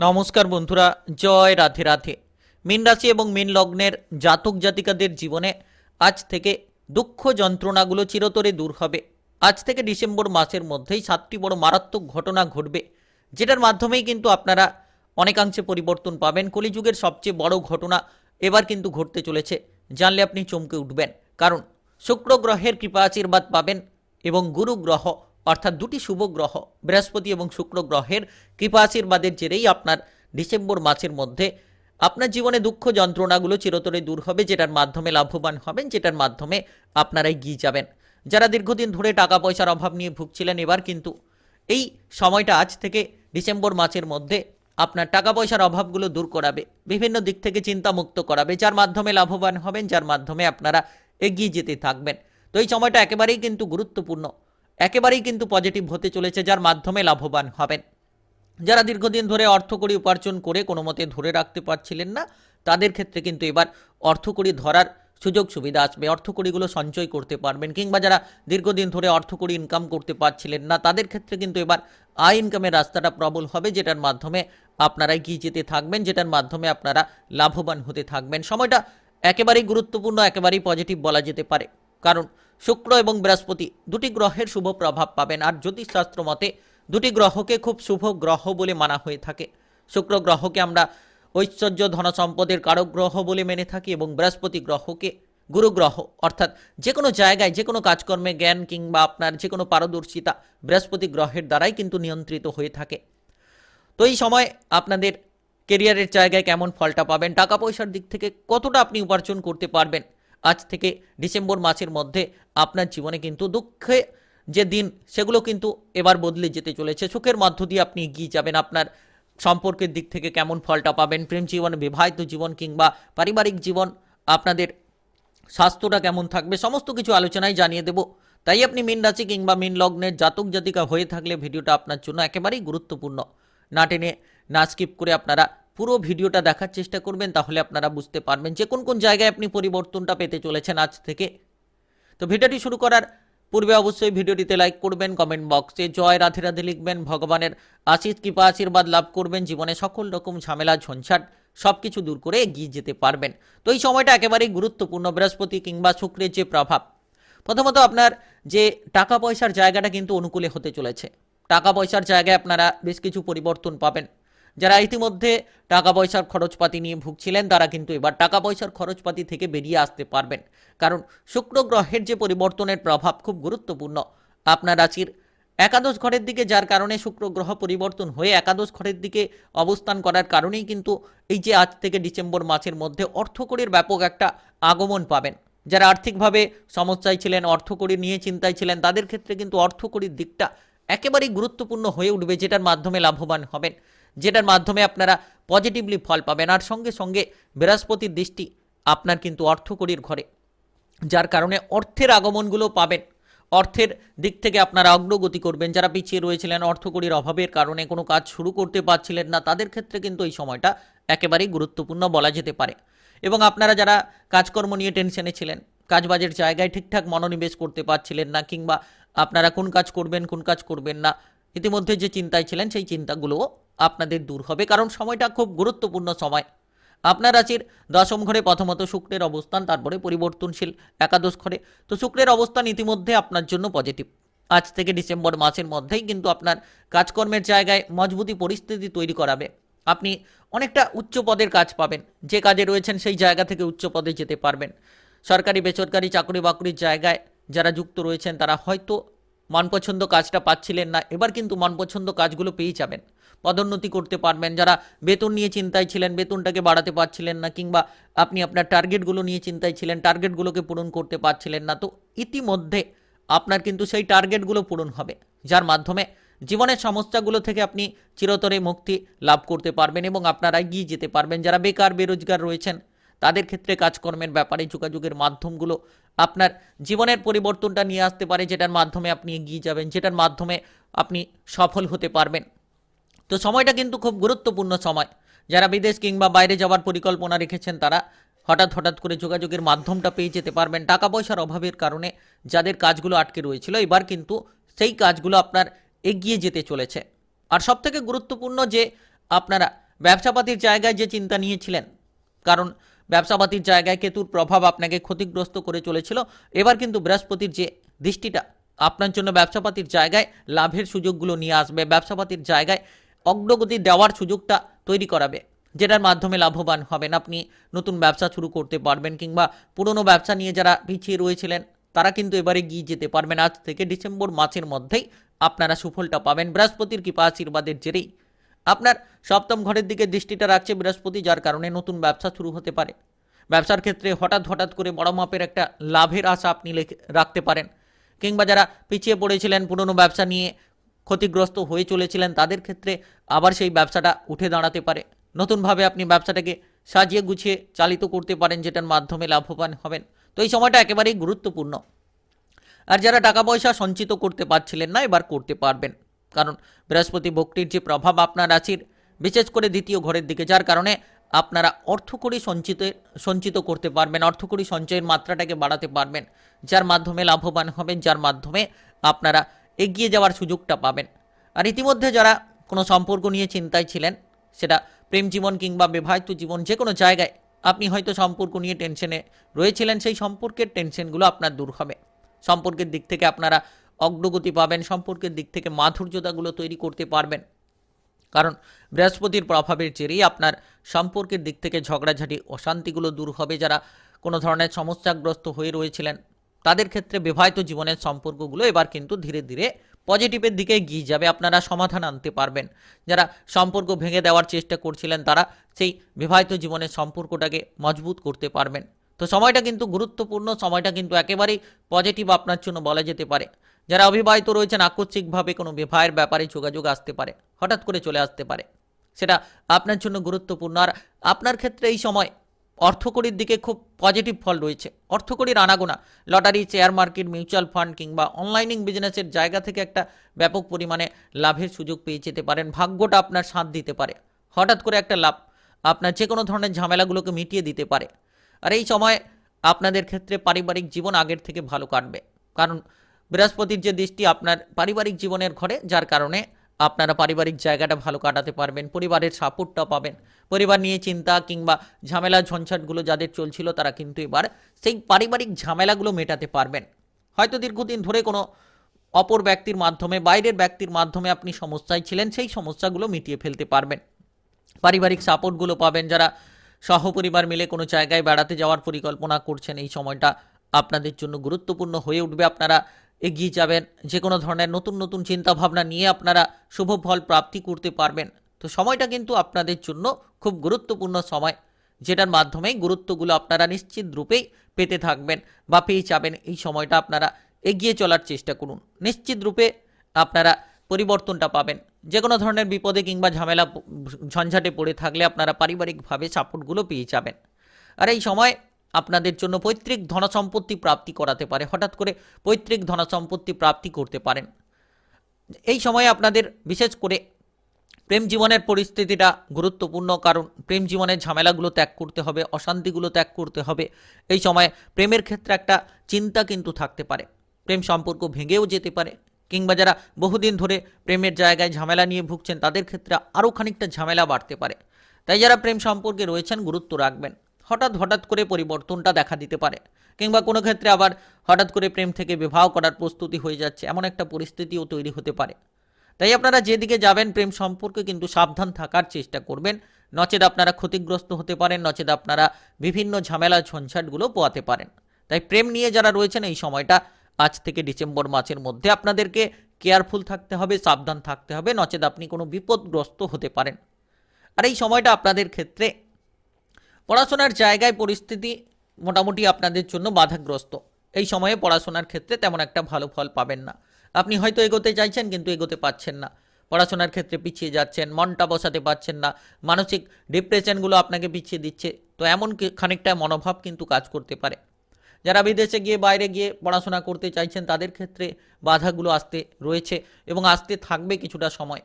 নমস্কার বন্ধুরা, জয় রাধে রাধে। মীন রাশি এবং মীন লগ্নের জাতক জাতিকাদের জীবনে আজ থেকে দুঃখ যন্ত্রণাগুলো চিরতরে দূর হবে। আজ থেকে ডিসেম্বর মাসের মধ্যেই সাতটি বড় মারাত্মক ঘটনা ঘটবে, যেটার মাধ্যমেই কিন্তু আপনারা অনেকাংশে পরিবর্তন পাবেন। কলিযুগের সবচেয়ে বড় ঘটনা এবার কিন্তু ঘটতে চলেছে। জানলে আপনি চমকে উঠবেন। কারণ শুক্র গ্রহের কৃপা আশীর্বাদ পাবেন এবং গুরু গ্রহ অর্থাৎ দুটি শুভ গ্রহ, বৃহস্পতি এবং শুক্র গ্রহের কৃপা আশীর্বাদের জেরেই আপনার ডিসেম্বর মাসের মধ্যে আপনার জীবনে দুঃখ যন্ত্রণাগুলো চিরতরে দূর হবে, যেটার মাধ্যমে লাভবান হবেন, যেটার মাধ্যমে আপনারা এগিয়ে যাবেন। যারা দীর্ঘদিন ধরে টাকা পয়সার অভাব নিয়ে ভুগছিলেন এবার কিন্তু এই সময়টা আজ থেকে ডিসেম্বর মাসের মধ্যে আপনার টাকা পয়সার অভাবগুলো দূর করাবে, বিভিন্ন দিক থেকে চিন্তামুক্ত করাবে, যার মাধ্যমে লাভবান হবেন, যার মাধ্যমে আপনারা এগিয়ে যেতে থাকবেন। তো এই সময়টা একেবারেই কিন্তু গুরুত্বপূর্ণ। একেবারেই কিন্তু পজিটিভ হতে চলেছে, যার মাধ্যমে লাভবান হবেন। যারা দীর্ঘদিন ধরে অর্থকড়ি উপার্জন করে কোনো মতে ধরে রাখতে পারছিলেন না, তাদের ক্ষেত্রে কিন্তু এবার অর্থকড়ি ধরার সুযোগ সুবিধা আসবে। অর্থকড়িগুলো সঞ্চয় করতে পারবেন, কিংবা যারা দীর্ঘদিন ধরে অর্থকড়ি ইনকাম করতে পারছিলেন না, তাদের ক্ষেত্রে কিন্তু এবার আয় ইনকামের রাস্তাটা প্রবল হবে, যেটার মাধ্যমে আপনারা এগিয়ে যেতে থাকবেন, যেটার মাধ্যমে আপনারা লাভবান হতে থাকবেন। সময়টা একেবারেই গুরুত্বপূর্ণ, একেবারেই পজিটিভ বলা যেতে পারে। কারণ শুক্র এবং বৃহস্পতি দুটি গ্রহের শুভ প্রভাব পাবেন। আর জ্যোতিষশাস্ত্র মতে দুটি গ্রহকে খুব শুভ গ্রহ বলে মানা হয়ে থাকে। শুক্র গ্রহকে আমরা ঐশ্বর্য ধন সম্পদের কারক গ্রহ বলে মেনে থাকি এবং বৃহস্পতি গ্রহকে গুরু গ্রহ, অর্থাৎ যে কোনো জায়গায়, যে কোনো কাজকর্মে জ্ঞান কিংবা আপনার যে কোনো পারদর্শিতা বৃহস্পতি গ্রহের দ্বারাই কিন্তু নিয়ন্ত্রিত হয়ে থাকে। তো এই সময় আপনাদের কেরিয়ারের জায়গায় কেমন ফলটা পাবেন? টাকা পয়সার দিক থেকে কতটা আপনি উপার্জন করতে পারবেন? আজ থেকে ডিসেম্বর মাসের মধ্যে আপনার জীবনে কিন্তু দুঃখে যে দিন, সেগুলো কিন্তু এবার বদলে যেতে চলেছে। সুখের মধ্য দিয়ে আপনি এগিয়ে যাবেন। আপনার সম্পর্কের দিক থেকে কেমন ফলটা পাবেন? প্রেম জীবন, বিবাহিত জীবন কিংবা পারিবারিক জীবন, আপনাদের স্বাস্থ্যটা কেমন থাকবে? সমস্ত কিছু আলোচনায় জানিয়ে দেব। তাই আপনি মিন রাশি কিংবা মিন লগ্নের জাতক জাতিকা হয়ে থাকলে ভিডিওটা আপনার জন্য একেবারেই গুরুত্বপূর্ণ। না টেনে, না স্কিপ করে আপনারা পুরো ভিডিওটা দেখার চেষ্টা করবেন, তাহলে আপনারা বুঝতে পারবেন যে কোন কোন জায়গায় আপনি পরিবর্তনটা পেতে চলেছেন আজ থেকে। তো ভিডিওটি শুরু করার পূর্বে অবশ্যই ভিডিওটিতে লাইক করবেন কমেন্ট বক্সে জয় রাধে রাধে লিখবেন, ভগবানের আশিস কৃপা, আশীর্বাদ লাভ করবেন, জীবনে সকল রকম ঝামেলা, ঝঞ্ঝাট সব কিছু দূর করে এগিয়ে যেতে পারবেন। তো এই সময়টা একেবারেই গুরুত্বপূর্ণ, বৃহস্পতি কিংবা শুক্রের যে প্রভাব। প্রথমত আপনার যে টাকা পয়সার জায়গাটা কিন্তু অনুকূলে হতে চলেছে। টাকা পয়সার জায়গায় আপনারা বেশ কিছু পরিবর্তন পাবেন। যারা ইতিমধ্যে টাকা পয়সার খরচপাতি নিয়ে ভুগছিলেন, তারা কিন্তু এবার টাকা পয়সার খরচপাতি থেকে বেরিয়ে আসতে পারবেন। কারণ শুক্র গ্রহের যে পরিবর্তনের প্রভাব খুব গুরুত্বপূর্ণ। আপনার রাশির একাদশ ঘরের দিকে, যার কারণে শুক্র গ্রহ পরিবর্তন হয়ে একাদশ ঘরের দিকে অবস্থান করার কারণেই কিন্তু এই যে আজ থেকে ডিসেম্বর মাসের মধ্যে অর্থকরীর ব্যাপক একটা আগমন পাবেন। যারা আর্থিকভাবে সমস্যায় ছিলেন, অর্থকরী নিয়ে চিন্তায় ছিলেন, তাদের ক্ষেত্রে কিন্তু অর্থকরীর দিকটা একেবারেই গুরুত্বপূর্ণ হয়ে উঠবে, যেটার মাধ্যমে লাভবান হবেন। যেটার মাধ্যমে আপনারা পজিটিভলি ফল পাবেন। আর সঙ্গে সঙ্গে বৃহস্পতির দৃষ্টি আপনার কিন্তু অর্থকরীর ঘরে, যার কারণে অর্থের আগমনগুলো পাবেন। অর্থের দিক থেকে আপনারা অগ্রগতি করবেন। যারা পিছিয়ে রয়েছিলেন, অর্থকরীর অভাবের কারণে কোনো কাজ শুরু করতে পারছিলেন না, তাদের ক্ষেত্রে কিন্তু এই সময়টা একেবারেই গুরুত্বপূর্ণ বলা যেতে পারে। এবং আপনারা যারা কাজকর্ম নিয়ে টেনশনে ছিলেন, কাজবাজের জায়গায় ঠিকঠাক মনোনিবেশ করতে পারছিলেন না, কিংবা আপনারা কোন কাজ করবেন, কোন কাজ করবেন না, ইতিমধ্যে যে চিন্তায় ছিলেন, সেই চিন্তাগুলোও আপনাদের দূর হবে, কারণ সময়টা খুব গুরুত্বপূর্ণ সময়। আপনার রাশির দশম ঘরে প্রথমত শুক্রের অবস্থান, তারপরে পরিবর্তনশীল একাদশ ঘরে। তো শুক্রের অবস্থান ইতিমধ্যে আপনার জন্য পজিটিভ আজ থেকে ডিসেম্বর মাসের মধ্যেই কিন্তু আপনার কাজকর্মের জায়গায় মজবুতি পরিস্থিতি তৈরি করাবে। আপনি অনেকটা উচ্চ পদের কাজ পাবেন, যে কাজে রয়েছেন সেই জায়গা থেকে উচ্চ পদে যেতে পারবেন। সরকারি বেসরকারি চাকরি বাকরির জায়গায় যারা যুক্ত রয়েছেন, তারা হয়তো মনপছন্দ কাজটা পাচ্ছিলেন না, এবার কিন্তু মনপছন্দ কাজগুলো পেয়ে যাবেন। পদোন্নতি করতে পারবেন, যারা বেতন নিয়ে চিন্তায় ছিলেন, বেতনটাকে বাড়াতে পারছিলেন না, কিংবা আপনি আপনার টার্গেটগুলো নিয়ে চিন্তায় ছিলেন, টার্গেটগুলোকে পূরণ করতে পারছিলেন না, তো ইতিমধ্যে আপনার কিন্তু সেই টার্গেটগুলো পূরণ হবে, যার মাধ্যমে জীবনের সমস্যাগুলো থেকে আপনি চিরতরে মুক্তি লাভ করতে পারবেন এবং আপনারা এগিয়ে যেতে পারবেন। যারা বেকার, বেরোজগার রয়েছেন তাদের ক্ষেত্রে কাজকর্মের ব্যাপারে যোগাযোগের মাধ্যমগুলো আপনার জীবনের পরিবর্তনটা নিয়ে আসতে পারে, যেটার মাধ্যমে আপনি এগিয়ে যাবেন, যেটার মাধ্যমে আপনি সফল হতে পারবেন। তো সময়টা কিন্তু খুব গুরুত্বপূর্ণ সময়। যারা বিদেশ কিংবা বাইরে যাওয়ার পরিকল্পনা রেখেছেন, তারা হঠাৎ হঠাৎ করে যোগাযোগের মাধ্যমটা পেয়ে যেতে পারবেন। টাকা পয়সার অভাবের কারণে যাদের কাজগুলো আটকে রয়েছিল, এবার কিন্তু সেই কাজগুলো আপনার এগিয়ে যেতে চলেছে। আর সবথেকে গুরুত্বপূর্ণ যে আপনারা ব্যবসাপাতির জায়গায় যে চিন্তা নিয়েছিলেন, কারণ ব্যবসাপাতির জায়গায় কেতুর প্রভাব আপনাকে ক্ষতিগ্রস্ত করে চলেছিল। এবার কিন্তু বৃহস্পতির যে দৃষ্টিটা, আপনার জন্য ব্যবসাপাতির জায়গায় লাভের সুযোগগুলো নিয়ে আসবে, ব্যবসাপাতির জায়গায় অগ্রগতি দেওয়ার সুযোগটা তৈরি করাবে, যেটার মাধ্যমে লাভবান হবেন। আপনি নতুন ব্যবসা শুরু করতে পারবেন কিংবা পুরনো ব্যবসা নিয়ে যারা পিছিয়ে রয়েছিলেন, তারা কিন্তু এবারে গিয়ে যেতে পারবেন। আজ থেকে ডিসেম্বর মাসের মধ্যেই আপনারা সুফলটা পাবেন। বৃহস্পতির কৃপা আশীর্বাদের জেরেই আপনার সপ্তম ঘরের দিকে দৃষ্টিটা রাখছে বৃহস্পতি, যার কারণে নতুন ব্যবসা শুরু হতে পারে। ব্যবসার ক্ষেত্রে হঠাৎ হঠাৎ করে বড় মাপের একটা লাভের আশা আপনি রাখতে পারেন। কিংবা যারা পিছিয়ে পড়েছিলেন, পুরনো ব্যবসা নিয়ে ক্ষতিগ্রস্ত হয়ে চলেছিলেন, তাদের ক্ষেত্রে আবার সেই ব্যবসাটা উঠে দাঁড়াতে পারে। নতুনভাবে আপনি ব্যবসাটাকে সাজিয়ে গুছিয়ে চালিত করতে পারেন, যেটার মাধ্যমে লাভবান হবেন। তো এই সময়টা একেবারেই গুরুত্বপূর্ণ। আর যারা টাকা পয়সা সঞ্চিত করতে পারছিলেন না, এবার করতে পারবেন। কারণ বৃহস্পতি ভক্তির যে প্রভাব আপনার রাশির, বিশেষ করে দ্বিতীয় ঘরের দিকে, যার কারণে আপনারা অর্থকরী সঞ্চিত সঞ্চিত করতে পারবেন, অর্থকরী সঞ্চয়ের মাত্রাটাকে বাড়াতে পারবেন, যার মাধ্যমে লাভবান হবেন, যার মাধ্যমে আপনারা এগিয়ে যাওয়ার সুযোগটা পাবেন। আর ইতিমধ্যে যারা কোনো সম্পর্ক নিয়ে চিন্তায় ছিলেন, সেটা প্রেম জীবন কিংবা বিবাহিত জীবন যে কোনো জায়গায়, আপনি হয়তো সম্পর্ক নিয়ে টেনশনে রয়েছিলেন, সেই সম্পর্কের টেনশনগুলো আপনার দূর হবে। সম্পর্কের দিক থেকে আপনারা অগ্রগতি পাবেন, সম্পর্কের দিক থেকে মাধুর্যতাগুলো তৈরি করতে পারবেন। কারণ বৃহস্পতির প্রভাবের জেরেই আপনার সম্পর্কের দিক থেকে ঝগড়াঝাটি, অশান্তিগুলো দূর হবে যারা কোনো ধরনের সমস্যাগ্রস্ত হয়ে রয়েছিলেন। তাদের ক্ষেত্রে বিবাহিত জীবনের সম্পর্কগুলো এবার কিন্তু ধীরে ধীরে পজিটিভের দিকে এগিয়ে যাবে, আপনারা সমাধান আনতে পারবেন। যারা সম্পর্ক ভেঙে দেওয়ার চেষ্টা করছিলেন, তারা সেই বিবাহিত জীবনের সম্পর্কটাকে মজবুত করতে পারবেন। তো সময়টা কিন্তু গুরুত্বপূর্ণ, সময়টা কিন্তু একেবারেই পজিটিভ আপনার জন্য বলা যেতে পারে। যারা অবিবাহিত রয়েছেন, আকস্মিকভাবে কোনো বিবাহের ব্যাপারে যোগাযোগ আসতে পারে, হঠাৎ করে চলে আসতে পারে। সেটা আপনার জন্য গুরুত্বপূর্ণ। আর আপনার ক্ষেত্রে এই সময় অর্থকরীর দিকে খুব পজিটিভ ফল রয়েছে। অর্থকরীর আনাগোনা, lottery share market mutual fund কিংবা অনলাইনিং বিজনেসের জায়গা থেকে একটা ব্যাপক পরিমাণে লাভের সুযোগ পেয়ে যেতে পারেন। ভাগ্যটা আপনার সাথ দিতে পারে। হঠাৎ করে একটা লাভ আপনার যে কোনো ধরনের ঝামেলাগুলোকে মিটিয়ে দিতে পারে। আর এই সময় আপনাদের ক্ষেত্রে পারিবারিক জীবন আগের থেকে ভালো কাটবে। কারণ বৃহস্পতির যে দৃষ্টি আপনার পারিবারিক জীবনের ঘরে, যার কারণে আপনারা পারিবারিক জায়গাটা ভালো কাটাতে পারবেন, পরিবারের সাপোর্টটা পাবেন। পরিবার নিয়ে চিন্তা কিংবা ঝামেলা, ঝঞ্ঝাটগুলো যাদের চলছিল তারা কিন্তু এবার সেই পারিবারিক ঝামেলাগুলো মেটাতে পারবেন। হয়তো দীর্ঘদিন ধরে কোনো অপর ব্যক্তির মাধ্যমে, বাইরের ব্যক্তির মাধ্যমে আপনি সমস্যায় ছিলেন, সেই সমস্যাগুলো মিটিয়ে ফেলতে পারবেন। পারিবারিক সাপোর্টগুলো পাবেন, যারা সহপরিবার মিলে কোনো জায়গায় বেড়াতে যাওয়ার পরিকল্পনা করছেন, এই সময়টা আপনাদের জন্য গুরুত্বপূর্ণ হয়ে উঠবে। আপনারা এগিয়ে যাবেন। যে কোনো ধরনের নতুন নতুন চিন্তা ভাবনা নিয়ে আপনারা শুভ ফল প্রাপ্তি করতে পারবেন। তো সময়টা কিন্তু আপনাদের জন্য খুব গুরুত্বপূর্ণ সময়, যেটার মাধ্যমে গুরুত্বগুলো আপনারা নিশ্চিত রূপেই পেতে থাকবেন বা পেয়ে যাবেন। এই সময়টা আপনারা এগিয়ে চলার চেষ্টা করুন। নিশ্চিত রূপে আপনারা পরিবর্তনটা পাবেন। যে কোনো ধরনের বিপদে কিংবা ঝামেলা, ঝঞ্ঝাটে পড়ে থাকলে আপনারা পারিবারিকভাবে সাপোর্টগুলো পেয়ে যাবেন। আর এই সময় আপনাদের জন্য পৈতৃক ধনসম্পত্তি প্রাপ্তি করাতে পারে। হঠাৎ করে পৈতৃক ধনসম্পত্তি প্রাপ্তি করতে পারেন। এই সময়ে আপনাদের বিশেষ করে প্রেম জীবনের পরিস্থিতিটা গুরুত্বপূর্ণ, কারণ প্রেম জীবনের ঝামেলাগুলো ত্যাগ করতে হবে, অশান্তিগুলো ত্যাগ করতে হবে। এই সময় প্রেমের ক্ষেত্রে একটা চিন্তা কিন্তু থাকতে পারে। প্রেম সম্পর্ক ভেঙেও যেতে পারে, কিংবা যারা বহুদিন ধরে প্রেমের জায়গায় ঝামেলা নিয়ে ভুগছেন, তাদের ক্ষেত্রে আরও খানিকটা ঝামেলা বাড়তে পারে। তাই যারা প্রেম সম্পর্কে রয়েছেন, গুরুত্ব রাখবেন। হঠাৎ হঠাৎ করে পরিবর্তনটা দেখা দিতে পারে। কিংবা কোনো ক্ষেত্রে আবার হঠাৎ করে প্রেম থেকে বিবাহ করার প্রস্তুতি হয়ে যাচ্ছে, এমন একটা পরিস্থিতিও তৈরি হতে পারে। তাই আপনারা যেদিকে যাবেন, প্রেম সম্পর্কে কিন্তু সাবধান থাকার চেষ্টা করবেন। নচেত আপনারা ক্ষতিগ্রস্ত হতে পারেন, নচেত আপনারা বিভিন্ন ঝামেলা ঝঞ্ঝাটগুলো পোয়াতে পারেন। তাই প্রেম নিয়ে যারা রয়েছেন, এই সময়টা আজ থেকে ডিসেম্বর মাসের মধ্যে আপনাদেরকে কেয়ারফুল থাকতে হবে, সাবধান থাকতে হবে, নচেত আপনি কোনো বিপদগ্রস্ত হতে পারেন। আর এই সময়টা আপনাদের ক্ষেত্রে পড়াশোনার জায়গায় পরিস্থিতি মোটামুটি আপনাদের জন্য বাধাগ্রস্ত। এই সময়ে পড়াশোনার ক্ষেত্রে তেমন একটা ভালো ফল পাবেন না। আপনি হয়তো এগোতে চাইছেন কিন্তু এগোতে পাচ্ছেন না। পড়াশোনার ক্ষেত্রে পিছিয়ে যাচ্ছেন, মনটা বসাতে পারছেন না, মানসিক ডিপ্রেশনগুলো আপনাকে পিছিয়ে দিচ্ছে। তো এমন খানিকটা মনোভাব কিন্তু কাজ করতে পারে। যারা বিদেশে গিয়ে, বাইরে গিয়ে পড়াশোনা করতে চাইছেন তাদের ক্ষেত্রে বাধাগুলো আসতে রয়েছে এবং আসতে থাকবে কিছুটা সময়।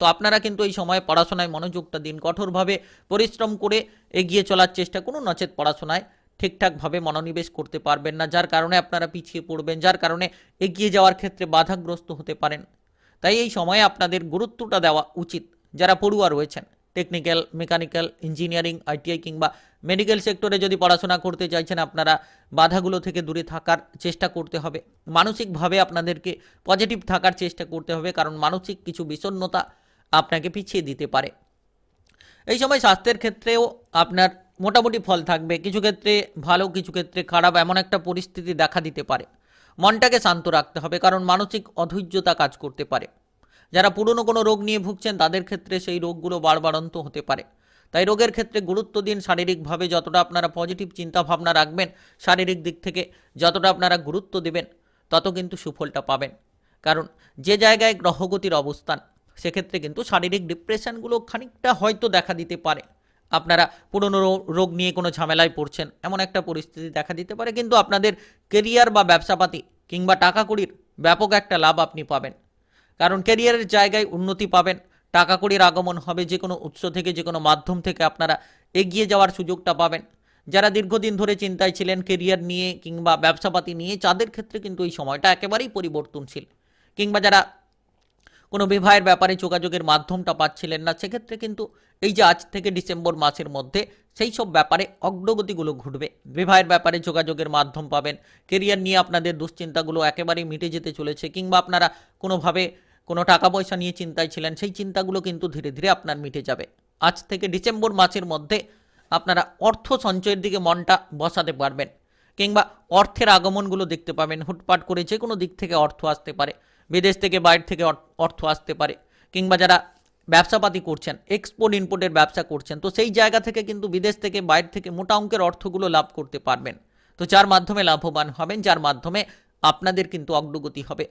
তো আপনারা কিন্তু এই সময় পড়াশোনায় মনোযোগটা দিন, কঠোরভাবে পরিশ্রম করে এগিয়ে চলার চেষ্টা করুন, নচেত পড়াশোনায় ঠিকঠাকভাবে মনোনিবেশ করতে পারবেন না, যার কারণে আপনারা পিছিয়ে পড়বেন, যার কারণে এগিয়ে যাওয়ার ক্ষেত্রে বাধাগ্রস্ত হতে পারেন। তাই এই সময়ে আপনাদের গুরুত্বটা দেওয়া উচিত। যারা পড়ুয়া রয়েছেন টেকনিক্যাল মেকানিক্যাল ইঞ্জিনিয়ারিং আইটিআই কিংবা মেডিকেল সেক্টরে যদি পড়াশোনা করতে চাইছেন, আপনারা বাধাগুলো থেকে দূরে থাকার চেষ্টা করতে হবে। মানসিকভাবে আপনাদেরকে পজিটিভ থাকার চেষ্টা করতে হবে, কারণ মানসিক কিছু বিষণ্ণতা আপনাকে পিছিয়ে দিতে পারে। এই সময় স্বাস্থ্যের ক্ষেত্রেও আপনার মোটামুটি ফল থাকবে। কিছু ক্ষেত্রে ভালো, কিছু ক্ষেত্রে খারাপ, এমন একটা পরিস্থিতি দেখা দিতে পারে। মনটাকে শান্ত রাখতে হবে, কারণ মানসিক অধৈর্যতা কাজ করতে পারে। যারা পুরনো কোনো রোগ নিয়ে ভুগছেন, তাদের ক্ষেত্রে সেই রোগগুলো বারবারন্ত হতে পারে। তাই রোগের ক্ষেত্রে গুরুত্ব দিন শারীরিকভাবে, যতটা আপনারা পজিটিভ চিন্তা ভাবনা রাখবেন, শারীরিক দিক থেকে যতটা আপনারা গুরুত্ব দেবেন, তত কিন্তু সুফলটা পাবেন। কারণ যে জায়গায় গ্রহগতির অবস্থান সেক্ষেত্রে কিন্তু শারীরিক ডিপ্রেশনগুলো খানিকটা হয়তো দেখা দিতে পারে। আপনারা পুরনো রোগ নিয়ে কোনো ঝামেলায় পড়ছেন, এমন একটা পরিস্থিতি দেখা দিতে পারে, কিন্তু আপনাদের কেরিয়ার বা ব্যবসাপাতি কিংবা টাকা কড়ির ব্যাপক একটা লাভ আপনি পাবেন। কারণ কেরিয়ারের জায়গায় উন্নতি পাবেন টাকা কড়ির আগমন হবে, যে কোনো উৎস থেকে, যে কোনো মাধ্যম থেকে আপনারা এগিয়ে যাওয়ার সুযোগটা পাবেন। যারা দীর্ঘদিন ধরে চিন্তায় ছিলেন কেরিয়ার নিয়ে কিংবা ব্যবসাপাতি নিয়ে, তাদের ক্ষেত্রে কিন্তু এই সময়টা একেবারেই পরিবর্তনশীল। কিংবা যারা কোনো বিবাহের ব্যাপারে যোগাযোগের মাধ্যমটা পাচ্ছিলেন না। সেক্ষেত্রে কিন্তু এই যে আজ থেকে ডিসেম্বর মাসের মধ্যে সেই সব ব্যাপারে অগ্রগতিগুলো ঘটবে। বিবাহের ব্যাপারে যোগাযোগের মাধ্যম পাবেন। কেরিয়ার নিয়ে আপনাদের দুশ্চিন্তাগুলো একেবারেই মিটে যেতে চলেছে কিংবা আপনারা কোনোভাবে কোনো টাকা পয়সা নিয়ে চিন্তায় ছিলেন, সেই চিন্তাগুলো কিন্তু ধীরে ধীরে আপনার মিটে যাবে। আজ থেকে ডিসেম্বর মাসের মধ্যে আপনারা অর্থ সঞ্চয়ের দিকে মনটা বসাতে পারবেন কিংবা অর্থের আগমনগুলো দেখতে পাবেন। হুটপাট করে যে কোনো দিক থেকে অর্থ আসতে পারে। বিদেশ থেকে বাইরে থেকে অর্থ আসতে পারে, কিংবা যারা ব্যবসাপাতি করছেন এক্সপোর্ট ইম্পোর্টের ব্যবসা করছেন, তো সেই জায়গা থেকে কিন্তু বিদেশ থেকে বাইরে থেকে মোটা অঙ্কের অর্থগুলো লাভ করতে পারবেন। তো যার মাধ্যমে লাভবান হবেন, যার মাধ্যমে আপনাদের কিন্তু অগ্রগতি হবে।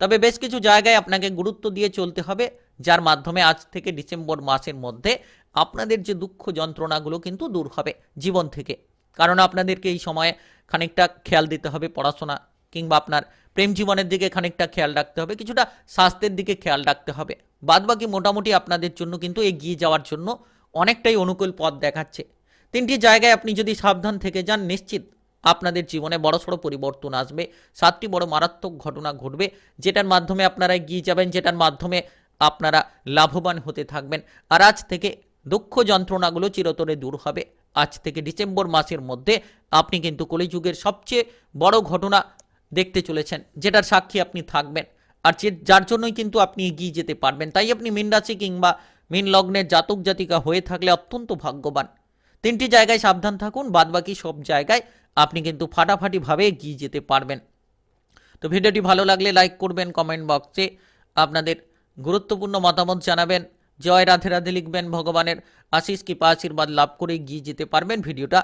তবে বেশ কিছু জায়গায় আপনাকে গুরুত্ব দিয়ে চলতে হবে, যার মাধ্যমে আজ থেকে ডিসেম্বর মাসের মধ্যে আপনাদের যে দুঃখ যন্ত্রণাগুলো কিন্তু দূর হবে জীবন থেকে। কারণ আপনাদেরকে এই সময়ে খানিকটা খেয়াল দিতে হবে পড়াশোনা, কিংবা আপনার প্রেম জীবনের দিকে খানিকটা খেয়াল রাখতে হবে, কিছুটা স্বাস্থ্যের দিকে খেয়াল রাখতে হবে। বাদবাকি মোটামুটি আপনাদের জন্য কিন্তু এগিয়ে যাওয়ার জন্য অনেকটাই অনুকূল পথ দেখাচ্ছে। তিনটি জায়গায় আপনি যদি সাবধান থেকে যান, নিশ্চিত আপনাদের জীবনে বড়সড় পরিবর্তন আসবে। সাতটি বড় মারাত্মক ঘটনা ঘটবে, যেটার মাধ্যমে আপনারা এগিয়ে যাবেন, যেটার মাধ্যমে আপনারা লাভবান হতে থাকবেন। আর আজ থেকে দুঃখ যন্ত্রণাগুলো চিরতরে দূর হবে। আজ থেকে ডিসেম্বর মাসের মধ্যে আপনি কিন্তু কলিযুগের সবচেয়ে বড় ঘটনা দেখতে চলেছেন, যেটার সাক্ষী আপনি থাকবেন। আর যে, যার জন্যই কিন্তু আপনি এগিয়ে যেতে পারবেন, তাই আপনি মীন রাশি কিংবা মীন লগ্নের জাতক জাতিকা হয়ে থাকলে অত্যন্ত ভাগ্যবান। তিনটি জায়গায় সাবধান থাকুন, বাদবাকি সব জায়গায় আপনি কিন্তু ফাটাফাটিভাবে এগিয়ে যেতে পারবেন। তো ভিডিওটি ভালো লাগলে লাইক করবেন, কমেন্ট বক্সে আপনাদের গুরুত্বপূর্ণ মতামত জানাবেন। জয় রাধে রাধে লিখবেন, ভগবানের আশিস, কৃপা, আশীর্বাদ লাভ করে এগিয়ে যেতে পারবেন। ভিডিওটা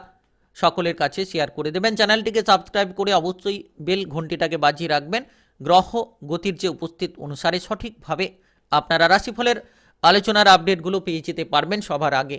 সকলের কাছে শেয়ার করে দেবেন। চ্যানেলটিকে সাবস্ক্রাইব করে অবশ্যই বেল ঘন্টিটাকে বাজিয়ে রাখবেন। গ্রহ গতির যে উপস্থিত অনুসারে সঠিকভাবে আপনারা রাশিফলের আলোচনার আপডেটগুলো পেয়ে যেতে পারবেন সবার আগে।